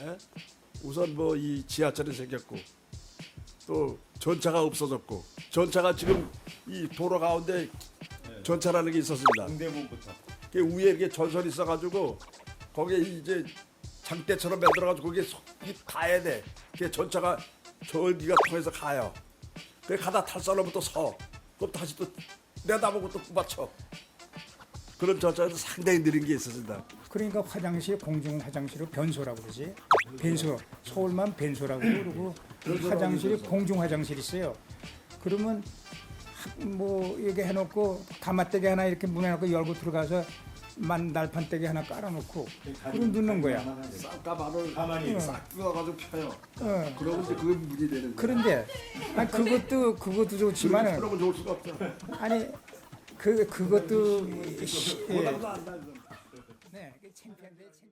예? 우선 뭐 이 지하철이 생겼고 또 전차가 없어졌고 전차가 지금 이 도로 가운데 전차라는 게 있었습니다. 동대문부터. 그 위에 이렇게 전선이 있어가지고 거기에 이제 장대처럼 만들어가지고 거기에 속 이 가야 돼. 그 전차가 전기가 통해서 가요. 그 가다 탈 사람은 또 서. 그럼 다시 또 내다보고 또 맞춰. 그런 전차에서 상당히 느린 게 있었습니다. 그러니까 화장실 공중 화장실을 변소라고 그러지. 변소. 서울만 변소라고 그러고 화장실이 공중 화장실 있어요. 그러면 하- 뭐 이렇게 해놓고 가마대기 하나 이렇게 문에 놓고 열고 들어가서 만 날판대기 하나 깔아놓고 그럼 넣는 거야. 쌀가마를 가만히 싹 뜯어가지고 펴요. 어. 그러면 이제 그게 문이 되는 거예요. 그런데 아니 그것도 그것도 좋지만은 그러면 좋을 수가 없죠. 아니 그 그것도 시- 예. 네, 그 창피한데 창-